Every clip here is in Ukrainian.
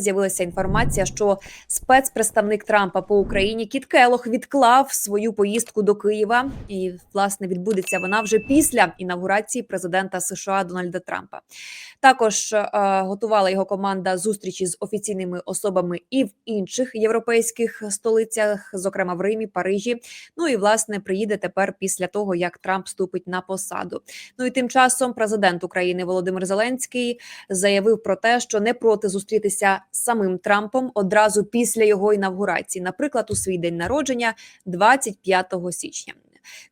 З'явилася інформація, що спецпредставник Трампа по Україні Кіт Келох відклав свою поїздку до Києва, і власне відбудеться вона вже після інавгурації президента США Дональда Трампа. Також е, готувала його команда зустрічі з офіційними особами і в інших європейських столицях, зокрема в Римі, Парижі. Ну і власне приїде тепер після того, як Трамп вступить на посаду. Ну і тим часом президент України Володимир Зеленський заявив про те, що не проти зустрітися самим Трампом одразу після його інавгурації, наприклад, у свій день народження, 25 січня.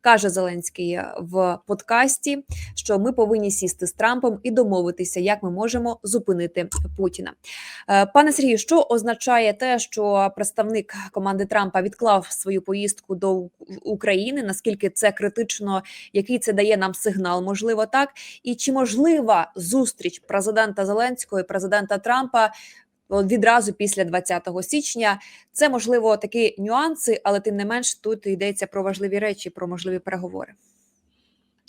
Каже Зеленський в подкасті, що ми повинні сісти з Трампом і домовитися, як ми можемо зупинити Путіна. Е, Пане Сергію, що означає те, що представник команди Трампа відклав свою поїздку до України? Наскільки це критично? Який це дає нам сигнал? Можливо, так і чи можлива зустріч президента Зеленського і президента Трампа відразу після 20 січня? Це можливо такі нюанси, але тим не менш тут йдеться про важливі речі, про можливі переговори.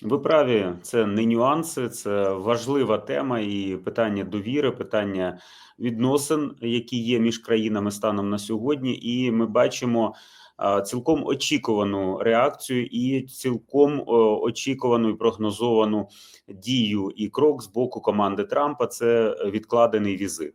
Ви праві, це не нюанси, це важлива тема і питання довіри, питання відносин, які є між країнами станом на сьогодні, і ми бачимо цілком очікувану реакцію і цілком очікувану і прогнозовану дію і крок з боку команди Трампа. Це відкладений візит.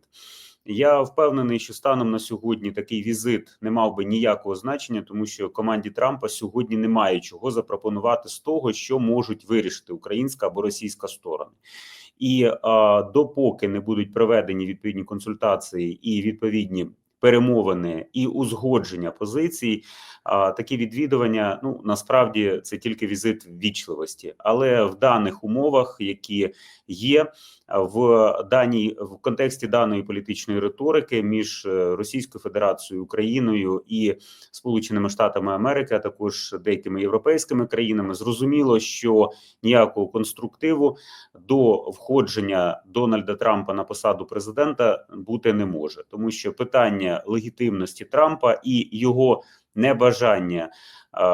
Я впевнений, що станом на сьогодні такий візит не мав би ніякого значення, тому що команді Трампа сьогодні немає чого запропонувати з того, що можуть вирішити українська або російська сторони. І а, допоки не будуть проведені відповідні консультації і відповідні перемовини і узгодження позицій, а, такі відвідування ну насправді це тільки візит ввічливості, але в даних умовах, які є в даній в контексті даної політичної риторики між е, Російською Федерацією, Україною і Сполученими Штатами Америки, а також деякими європейськими країнами, зрозуміло, що ніякого конструктиву до входження Дональда Трампа на посаду президента бути не може, тому що питання легітимності Трампа і його небажання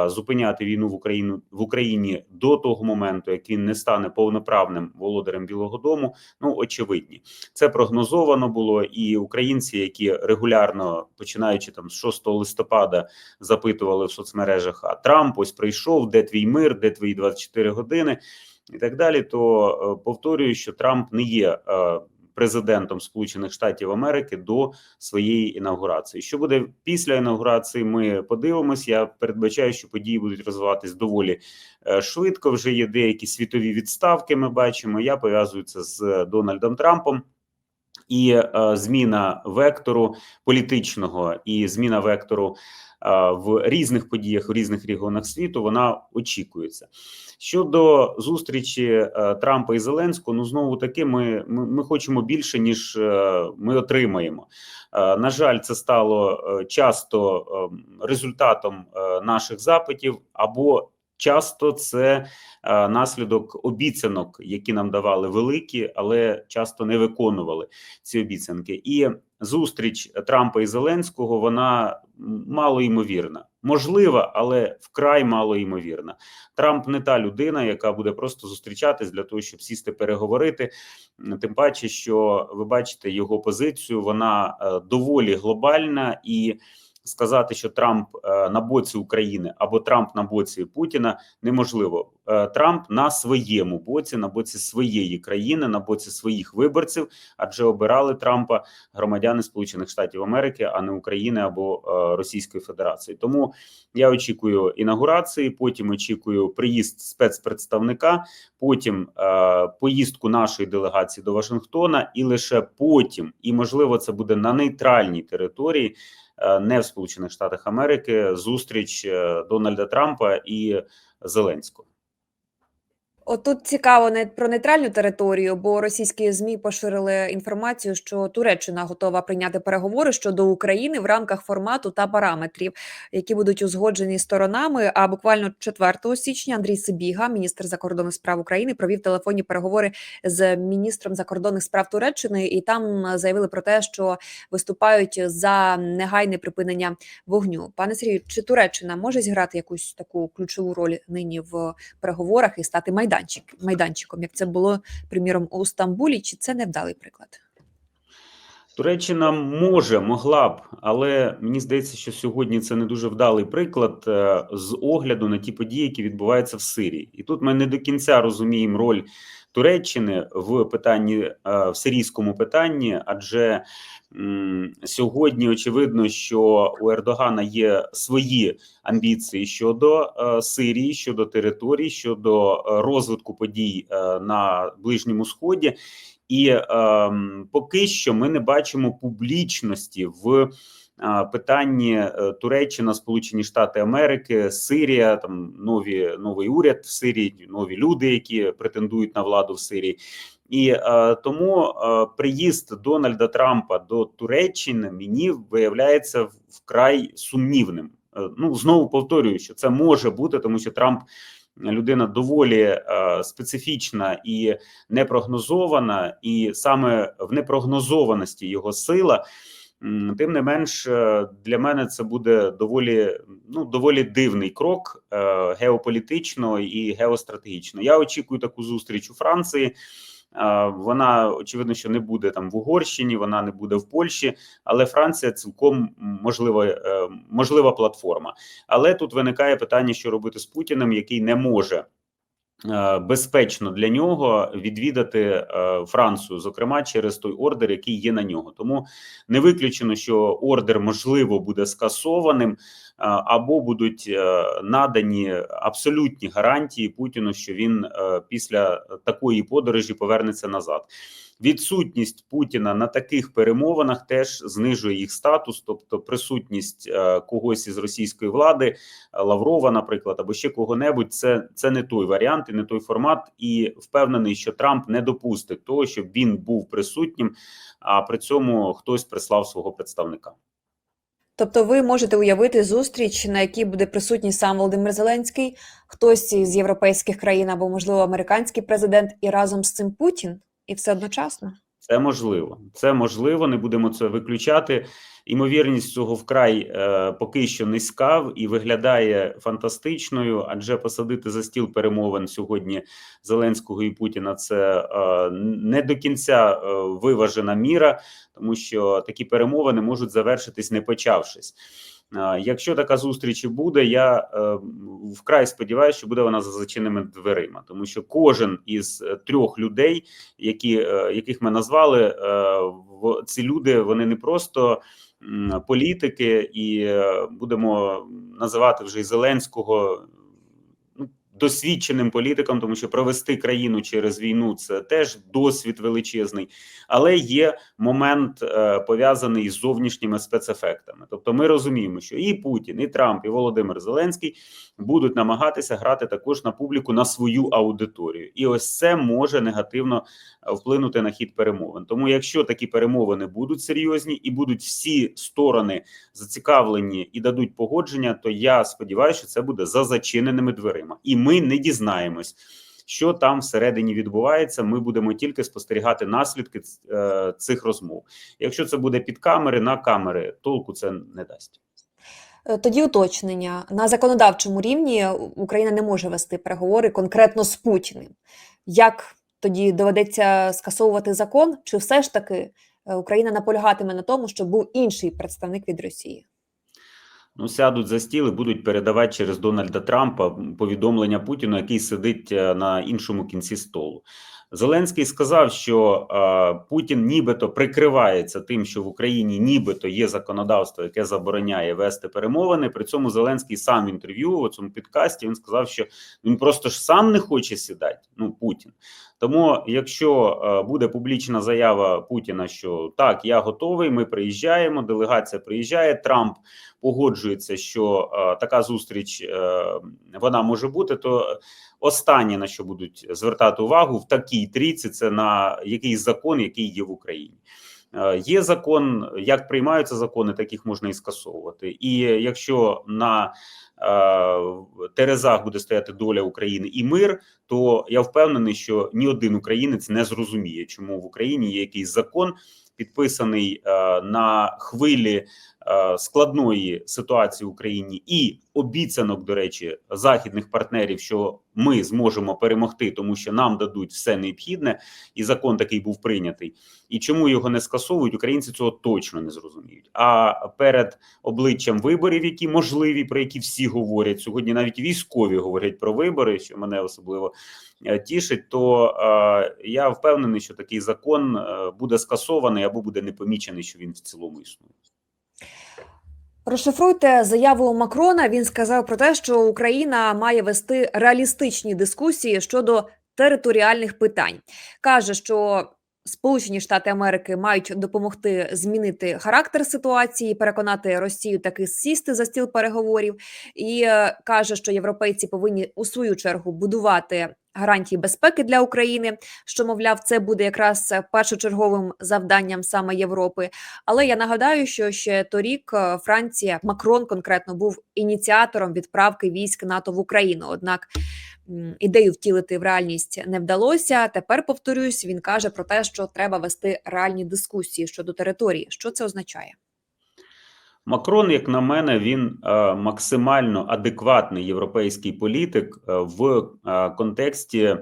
зупиняти війну в Україну в Україні до того моменту, як він не стане повноправним володарем Білого Дому. Ну очевидні, це прогнозовано було, і українці, які регулярно починаючи там з 6 листопада, запитували в соцмережах: а Трамп ось прийшов, де твій мир, де твої 24 години, і так далі. То е, повторюю, що Трамп не є. Президентом Сполучених Штатів Америки до своєї інаугурації. Що буде після інаугурації? Ми подивимось. Я передбачаю, що події будуть розвиватись доволі е, швидко. Вже є деякі світові відставки. Ми бачимо. Я пов'язую це з Дональдом Трампом. І е, зміна вектору політичного і зміна вектору е, в різних подіях в різних регіонах світу вона очікується. Щодо зустрічі е, Трампа і Зеленського, ну знову таки, ми, ми, ми хочемо більше ніж ми отримаємо. На жаль, це стало часто е, результатом наших запитів або часто це е, наслідок обіцянок, які нам давали великі, але часто не виконували ці обіцянки. І зустріч Трампа і Зеленського вона мало ймовірна. Можлива, але вкрай мало ймовірна. Трамп не та людина, яка буде просто зустрічатись для того, щоб сісти переговорити. Тим паче, що ви бачите його позицію, вона е, доволі глобальна і. Сказати, що Трамп е, на боці України або Трамп на боці Путіна неможливо. Е, Трамп на своєму боці, на боці своєї країни, на боці своїх виборців, адже обирали Трампа громадяни Сполучених Штатів Америки, а не України або е, Російської Федерації. Тому я очікую інаугурації, потім очікую приїзд спецпредставника, потім поїздку нашої делегації до Вашингтона, і лише потім, і можливо, це буде на нейтральній території. Е, Не в Сполучених Штатах Америки зустріч е, Дональда Трампа і Зеленського. Отут цікаво не про нейтральну територію, бо російські змі поширили інформацію, що Туреччина готова прийняти переговори щодо України в рамках формату та параметрів, які будуть узгоджені сторонами. А буквально 4 січня Андрій Сибіга, міністр закордонних справ України, провів телефонні переговори з міністром закордонних справ Туреччини, і там заявили про те, що виступають за негайне припинення вогню. Пане Сергію, чи Туреччина може зіграти якусь таку ключову роль нині в переговорах і стати майданчик, майданчиком, як це було приміром у Стамбулі? Чи це невдалий приклад? Туреччина може, могла б, але мені здається, що сьогодні це не дуже вдалий приклад е, з огляду на ті події, які відбуваються в Сирії. І тут ми не до кінця розуміємо роль Туреччини в питанні е, в сирійському питанні, адже сьогодні очевидно, що у Ердогана є свої амбіції щодо е, Сирії, щодо територій, щодо е, розвитку подій е, на Ближньому Сході. І ем, поки що ми не бачимо публічності в е, питанні е, Туреччина, Сполучені Штати Америки, Сирія, там нові новий уряд в Сирії, нові люди, які претендують на владу в Сирії. І е, тому е, приїзд Дональда Трампа до Туреччини мені виявляється вкрай сумнівним. Е, ну знову повторюю, що це може бути, тому що Трамп людина доволі е, специфічна і непрогнозована, і саме в непрогнозованості його сила. Тим не менш, е, для мене це буде доволі ну доволі дивний крок е, геополітично і геостратегічно. Я очікую таку зустріч у Франції. Е, Вона очевидно, що не буде там в Угорщині, вона не буде в Польщі, але Франція цілком можлива, можлива платформа. Але тут виникає питання, що робити з Путіним, який не може безпечно для нього відвідати е, Францію, зокрема через той ордер, який є на нього. Тому не виключено, що ордер можливо буде скасованим. Е, Або будуть е, надані абсолютні гарантії Путіну, що він е, після такої подорожі повернеться назад. Відсутність Путіна на таких перемовинах теж знижує їх статус, тобто присутність когось із російської влади, Лаврова, наприклад, або ще кого-небудь, це, це не той варіант і не той формат. І впевнений, що Трамп не допустить того, щоб він був присутнім, а при цьому хтось прислав свого представника. Тобто, ви можете уявити зустріч, на якій буде присутній сам Володимир Зеленський, хтось із європейських країн або, можливо, американський президент, і разом з цим Путін, і все одночасно. Це можливо, це можливо. Не будемо це виключати. Імовірність цього вкрай е, поки що низька і виглядає фантастичною, адже посадити за стіл перемовин сьогодні Зеленського і Путіна це е, не до кінця е, виважена міра, тому що такі перемовини можуть завершитись не почавшись. Якщо така зустріч буде, я е, вкрай сподіваюся, що буде вона за зачиненими дверима, тому що кожен із е, трьох людей, які, е, яких ми назвали, ці люди вони не просто політики, і будемо називати вже і Зеленського досвідченим політиком, тому що провести країну через війну це теж досвід величезний, але є момент е, пов'язаний з зовнішніми спецефектами. Тобто, ми розуміємо, що і Путін, і Трамп, і Володимир Зеленський будуть намагатися грати також на публіку на свою аудиторію, і ось це може негативно е, вплинути на хід перемовин. Тому, якщо такі перемовини будуть серйозні і будуть всі сторони зацікавлені і дадуть погодження, то я сподіваюся, що це буде за зачиненими дверима, і ми не дізнаємось. Що там всередині відбувається, ми будемо тільки спостерігати наслідки е, цих розмов. Якщо це буде під камери на камери, толку це не дасть. Е, Тоді уточнення на законодавчому рівні Україна не може вести переговори конкретно з Путіним. Як тоді доведеться скасовувати закон, чи все ж таки е, Україна наполягатиме на тому, щоб був інший представник від Росії? Ну, сядуть за стіл і будуть передавати через Дональда Трампа повідомлення Путіну, який сидить е, на іншому кінці столу. Зеленський сказав, що е, Путін нібито прикривається тим, що в Україні нібито є законодавство, яке забороняє вести перемовини. При цьому Зеленський сам в інтерв'ю у цьому підкасті він сказав, що він просто ж сам не хоче сідати. Ну Путін. Тому, якщо е, буде публічна заява Путіна, що так, я готовий, ми приїжджаємо, делегація приїжджає, Трамп погоджується, що е, така зустріч е, вона може бути, то останнє на що будуть звертати увагу в такій трійці, це на якийсь закон, який є в Україні. Є закон, як приймаються закони, таких можна і скасовувати. І якщо на терезах буде стояти доля України і мир, то я впевнений, що ні один українець не зрозуміє, чому в Україні є якийсь закон, підписаний е, на хвилі складної ситуації в Україні і обіцянок, до речі, західних партнерів, що ми зможемо перемогти, тому що нам дадуть все необхідне, і закон такий був прийнятий. І чому його не скасовують, українці цього точно не зрозуміють. А перед обличчям виборів, які можливі, про які всі говорять сьогодні, навіть військові говорять про вибори, що мене особливо е, тішить. То е, я впевнений, що такий закон е, буде скасований або буде не помічений, що він в цілому існує. Розшифруйте заяву Макрона. Він сказав про те, що Україна має вести реалістичні дискусії щодо територіальних питань. каже, що Сполучені Штати Америки мають допомогти змінити характер ситуації, переконати Росію таки сісти за стіл переговорів, і е, каже, що європейці повинні у свою чергу будувати гарантії безпеки для України. Що мовляв, це буде якраз е, першочерговим завданням саме Європи. Але я нагадаю, що ще торік е, Франція Макрон конкретно був ініціатором відправки військ НАТО в Україну. Однак ідею втілити в реальність не вдалося. Тепер повторюсь, він каже про те, що треба вести реальні дискусії щодо території. Що це означає? Макрон, як на мене, він е, максимально адекватний європейський політик е, в е, контексті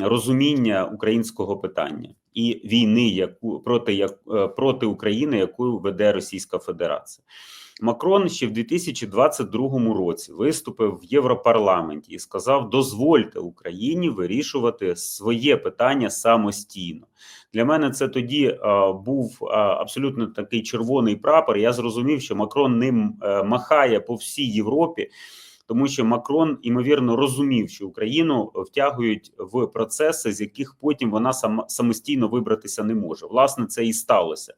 розуміння українського питання і війни, яку проти як проти України, яку веде Російська Федерація. Макрон ще в 2022 році виступив в Європарламенті і сказав: дозвольте Україні вирішувати своє питання самостійно. Для мене це тоді е, був е, абсолютно такий червоний прапор. Я зрозумів, що Макрон ним е, махає по всій Європі, тому що Макрон імовірно розумів, що Україну втягують в процеси, з яких потім вона сама самостійно вибратися не може. Власне, це і сталося.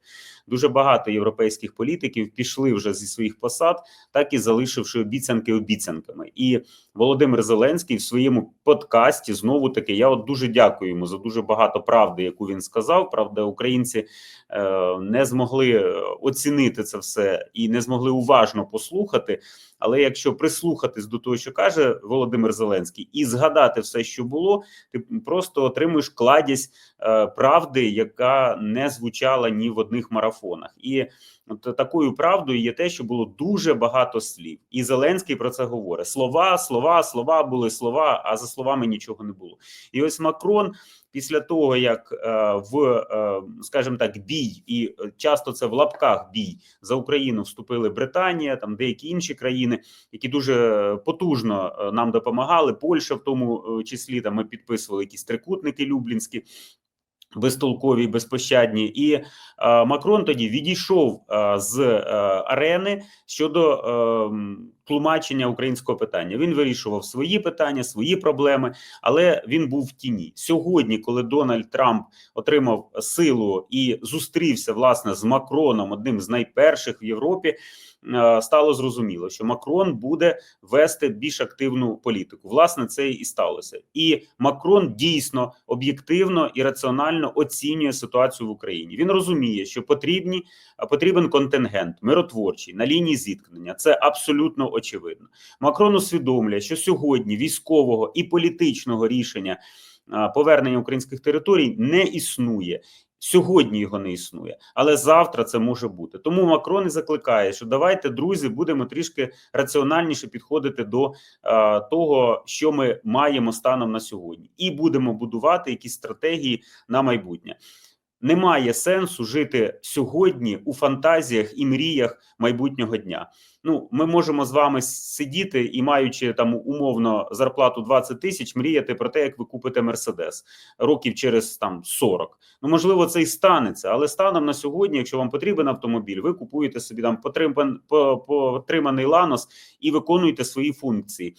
Дуже багато європейських політиків пішли вже зі своїх посад, так і залишивши обіцянки обіцянками. І Володимир Зеленський в своєму подкасті знову таки я от дуже дякую йому за дуже багато правди, яку він сказав. Правда, українці е, не змогли е, оцінити це все і не змогли уважно послухати. Але якщо прислухатись до того, що каже Володимир Зеленський, і згадати все, що було, ти просто отримуєш кладість е, правди, яка не звучала ні в одних марафонах. І от такою правдою є те, що було дуже багато слів, і Зеленський про це говорить: слова, слова, слова були слова, а за словами нічого не було. І ось Макрон. Після того, як е, в, е, скажімо так, бій, і часто це в лапках бій за Україну вступили Британія, там деякі інші країни, які дуже потужно е, нам допомагали. Польща, в тому числі, там ми підписували якісь трикутники люблінські. Безтолкові, безпощадні, і е, Макрон тоді відійшов е, з е, арени щодо е, тлумачення українського питання. Він вирішував свої питання, свої проблеми, але він був в тіні. Сьогодні, коли Дональд Трамп отримав силу і зустрівся власне з Макроном, одним з найперших в Європі, е, стало зрозуміло, що Макрон буде вести більш активну політику. Власне, це і сталося. І Макрон дійсно об'єктивно і раціонально оцінює ситуацію в Україні. Він розуміє, що потрібні потрібен контингент миротворчий на лінії зіткнення. Це абсолютно очевидно. Макрон усвідомлює, що сьогодні військового і політичного рішення повернення українських територій не існує. Сьогодні його не існує, але завтра це може бути. Тому Макрон і закликає, що давайте, друзі, будемо трішки раціональніше підходити до е, того, що ми маємо станом на сьогодні, і будемо будувати якісь стратегії на майбутнє. Немає сенсу жити сьогодні у фантазіях і мріях майбутнього дня. Ну, ми можемо з вами сидіти і, маючи там умовно зарплату 20 тисяч, мріяти про те, як ви купите Мерседес років через там 40. Ну, можливо, це і станеться, але станом на сьогодні, якщо вам потрібен автомобіль, ви купуєте собі там потриман, потриманий ланос і виконуєте свої функції.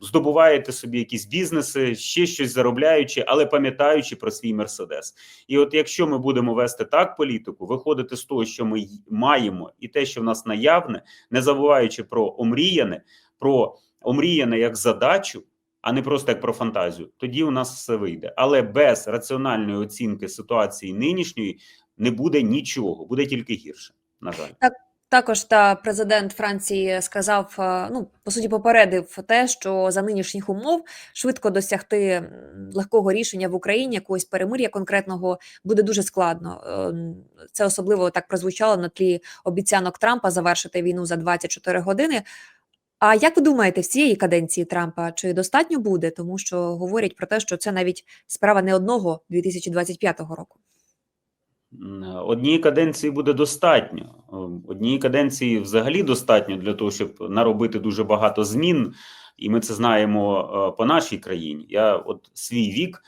Здобуваєте собі якісь бізнеси, ще щось заробляючи, але пам'ятаючи про свій мерседес. І от якщо ми будемо вести так політику, виходити з того, що ми маємо, і те, що в нас наявне, не забуваючи про омріяне, про омріяне як задачу, а не просто як про фантазію, тоді у нас все вийде. Але без раціональної оцінки ситуації нинішньої не буде нічого, буде тільки гірше. На жаль. Також та президент Франції сказав, е, ну по суті, попередив те, що за нинішніх умов швидко досягти легкого рішення в Україні якогось перемир'я конкретного буде дуже складно. Ем, Це особливо так прозвучало на тлі обіцянок Трампа завершити війну за 24 години. А як ви думаєте, в цієї каденції Трампа чи достатньо буде? Тому що говорять про те, що це навіть справа не одного 2025 року. Однієї каденції буде достатньо. Ем, Однієї каденції взагалі достатньо для того, щоб наробити дуже багато змін, і ми це знаємо е, по нашій країні. Я от свій вік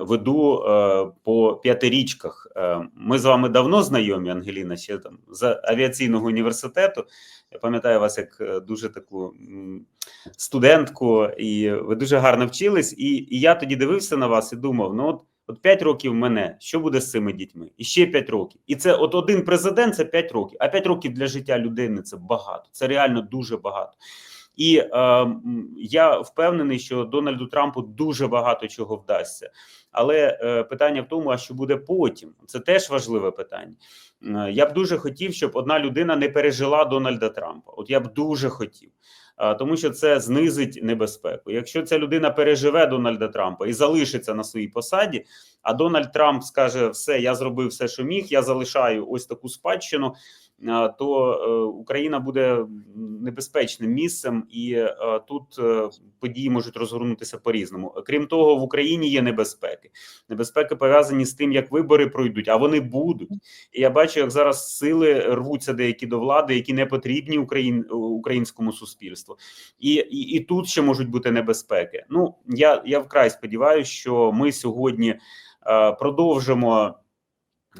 веду е, по п'ятирічках. Е, Ми з вами давно знайомі, Ангеліна, ще там з авіаційного університету. Я пам'ятаю вас як дуже таку студентку, і ви дуже гарно вчились. І, і я тоді дивився на вас і думав: ну от. От 5 років мене, що буде з цими дітьми? І ще 5 років. І це от один президент це 5 років. А 5 років для життя людини це багато. Це реально дуже багато. І е, я впевнений, що Дональду Трампу дуже багато чого вдасться. Але е, питання в тому, а що буде потім? Це теж важливе питання. Е, я б дуже хотів, щоб одна людина не пережила Дональда Трампа. От я б дуже хотів. Тому що це знизить небезпеку. Якщо ця людина переживе Дональда Трампа і залишиться на своїй посаді, а Дональд Трамп скаже: все, я зробив все, що міг, я залишаю ось таку спадщину, то е, Україна буде небезпечним місцем, і е, тут е, події можуть розгорнутися по-різному. Крім того, в Україні є небезпеки. Небезпеки пов'язані з тим, як вибори пройдуть, а вони будуть. І я бачу, як зараз сили рвуться деякі до влади, які не потрібні Україн, українському суспільству, і, і, і тут ще можуть бути небезпеки. Ну я, я вкрай сподіваюся, що ми сьогодні продовжимо.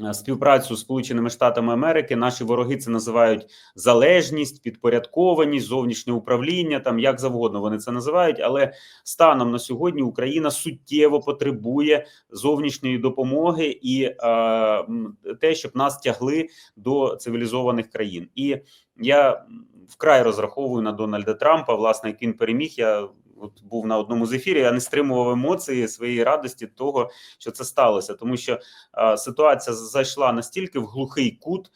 Е, Співпрацю з Сполученими Штатами Америки наші вороги це називають залежність, підпорядкованість, зовнішнє управління, там як завгодно вони це називають. Але станом на сьогодні Україна суттєво потребує зовнішньої допомоги і е, те, щоб нас тягли до цивілізованих країн. І я вкрай розраховую на Дональда Трампа. Власне, як він переміг, я от був на одному з ефірів. Я не стримував емоції своєї радості того, що це сталося, тому що е, ситуація зайшла настільки в глухий кут.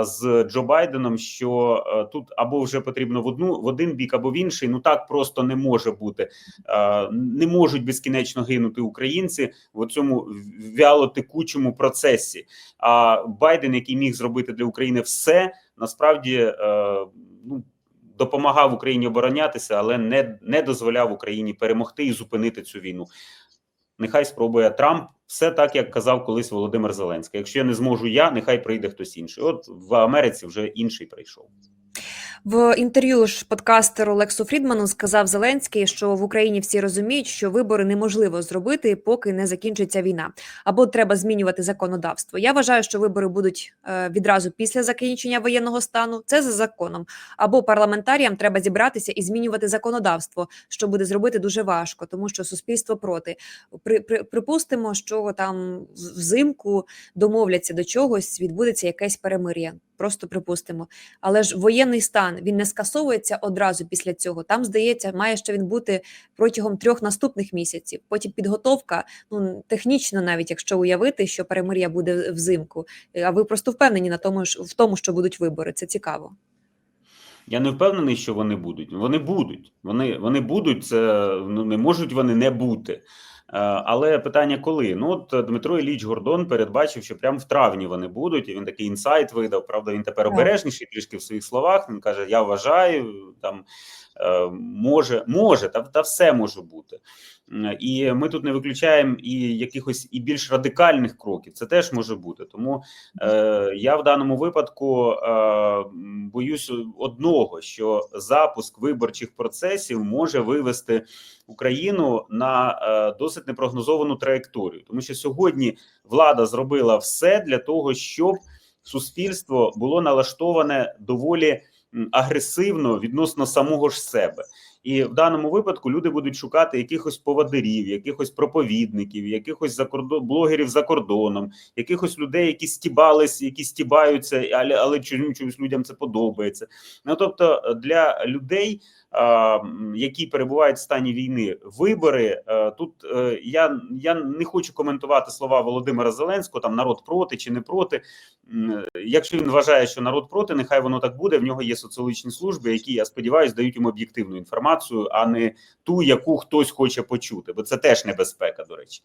З Джо Байденом, що тут або вже потрібно в одну в один бік, або в інший. Ну так просто не може бути. Не можуть безкінечно гинути українці в цьому вялотекучому процесі. А Байден, який міг зробити для України все, насправді е, ну допомагав Україні оборонятися, але не, не дозволяв Україні перемогти і зупинити цю війну. Нехай спробує Трамп все так, як казав колись Володимир Зеленський. Якщо я не зможу я, нехай прийде хтось інший. От в Америці вже інший прийшов. В інтерв'ю ж подкастеру Лексу Фрідману сказав Зеленський, що в Україні всі розуміють, що вибори неможливо зробити, поки не закінчиться війна, або треба змінювати законодавство. Я вважаю, що вибори будуть е, відразу після закінчення воєнного стану. Це за законом. Або парламентаріям треба зібратися і змінювати законодавство, що буде зробити дуже важко, тому що суспільство проти. При, при припустимо, що там взимку домовляться до чогось, відбудеться якесь перемир'я. Просто припустимо. Але ж воєнний стан він не скасовується одразу після цього. Там здається, має ще він бути протягом трьох наступних місяців. Потім підготовка, ну технічно, навіть якщо уявити, що перемир'я буде взимку. А ви просто впевнені на тому, що в тому, що будуть вибори. Це цікаво. Я не впевнений, що вони будуть. Вони будуть. Вони вони будуть. Це ну не можуть вони не бути. Е, Але питання коли? Ну от Дмитро Ілліч Гордон передбачив, що прямо в травні вони будуть. І він такий інсайт видав. Правда, він тепер обережніший трішки в своїх словах. Він каже: Я вважаю, там може, може, та, та все може бути. І ми тут не виключаємо і якихось і більш радикальних кроків. Це теж може бути. Тому е, я в даному випадку е, боюсь одного, що запуск виборчих процесів може вивести Україну на е, досить непрогнозовану траєкторію, тому що сьогодні влада зробила все для того, щоб суспільство було налаштоване доволі агресивно відносно самого ж себе. І в даному випадку люди будуть шукати якихось поводирів, якихось проповідників, якихось закордон блогерів за кордоном, якихось людей, які стібались, які стібаються, але але чомусь людям це подобається. Ну тобто для людей, які перебувають в стані війни, вибори тут я, я не хочу коментувати слова Володимира Зеленського, там народ проти чи не проти. якщо він вважає, що народ проти, нехай воно так буде. В нього є соціологічні служби, які я сподіваюся дають йому об'єктивну інформацію, а не ту, яку хтось хоче почути, бо це теж небезпека, до речі.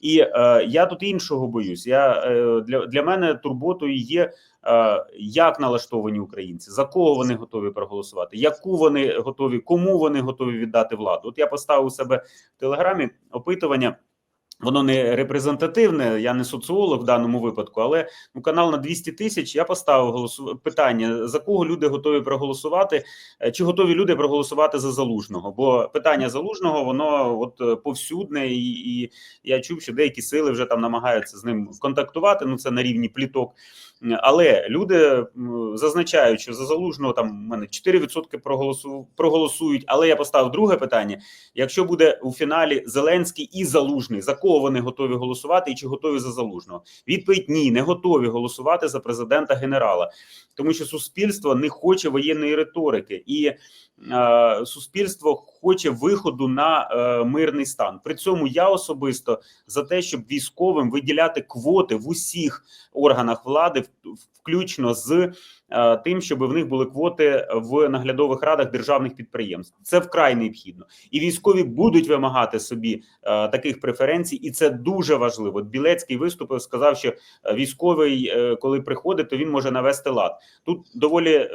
І е, я тут іншого боюсь. Я е, для, для мене турботою є. Е, Як налаштовані українці, за кого вони готові проголосувати, яку вони готові, кому вони готові віддати владу? От я поставив у себе в телеграмі опитування. Воно не репрезентативне, я не соціолог в даному випадку, але ну, канал на 200 тисяч. Я поставив голосу... питання: за кого люди готові проголосувати, е, чи готові люди проголосувати за залужного? Бо питання залужного воно от повсюдне, і, і я чув, що деякі сили вже там намагаються з ним контактувати. Ну це на рівні пліток. Але люди зазначають, що за залужного там у мене 4% проголосу... проголосують. Але я поставив друге питання: якщо буде у фіналі Зеленський і Залужний, за кого вони готові голосувати, і чи готові за залужного? Відповідь ні, не готові голосувати за президента генерала, тому що суспільство не хоче воєнної риторики, і суспільство хоче виходу на е, мирний стан. При цьому я особисто за те, щоб військовим виділяти квоти в усіх органах влади, включно з е, тим, щоб в них були квоти в наглядових радах державних підприємств. Це вкрай необхідно, і військові будуть вимагати собі е, таких преференцій, і це дуже важливо. Білецький виступив, сказав, що е, військовий, е, коли приходить, то він може навести лад. Тут доволі е,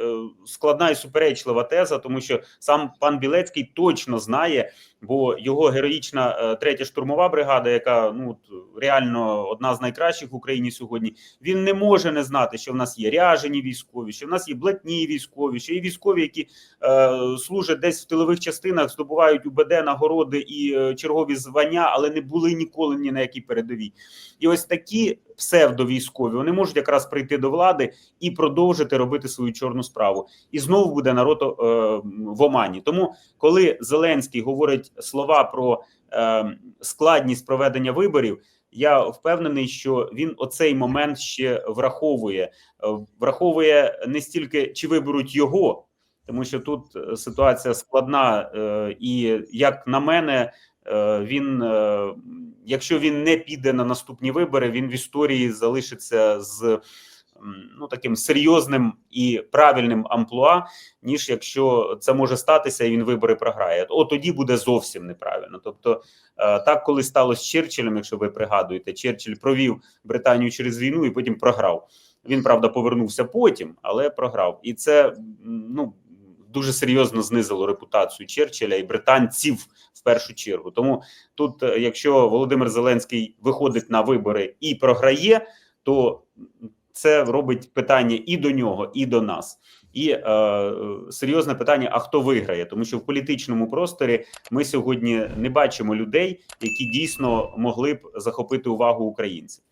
складна і суперечлива теза, тому що сам пан Білецький точно знає, бо його героїчна е, третя штурмова бригада, яка ну реально одна з найкращих в Україні сьогодні. Він не може не знати, що в нас є ряжені військові, що в нас є блатні військові, що є військові, які е, служать десь в тилових частинах, здобувають УБД нагороди і е, чергові звання, але не були ніколи ні на якій передовій. І ось такі псевдовійськові вони можуть якраз прийти до влади і продовжити робити свою чорну справу. І знову буде народ е, в омані. Тому, коли Зеленський говорить слова про е, складність проведення виборів. Я впевнений, що він оцей момент ще враховує. Е, Враховує не стільки чи виберуть його, тому що тут е, ситуація складна, е, і як на мене, він, якщо він не піде на наступні вибори, він в історії залишиться з ну таким серйозним і правильним амплуа, ніж якщо це може статися, і він вибори програє. От тоді буде зовсім неправильно. Тобто, е, так коли сталося з Черчиллем, якщо ви пригадуєте, Черчилль провів Британію через війну і потім програв. Він правда повернувся потім, але програв, і це ну дуже серйозно знизило репутацію Черчилля і британців в першу чергу. Тому тут, е, якщо Володимир Зеленський виходить на вибори і програє, то це робить питання і до нього, і до нас. І е, е, серйозне питання: а хто виграє? Тому що в політичному просторі ми сьогодні не бачимо людей, які дійсно могли б захопити увагу українців.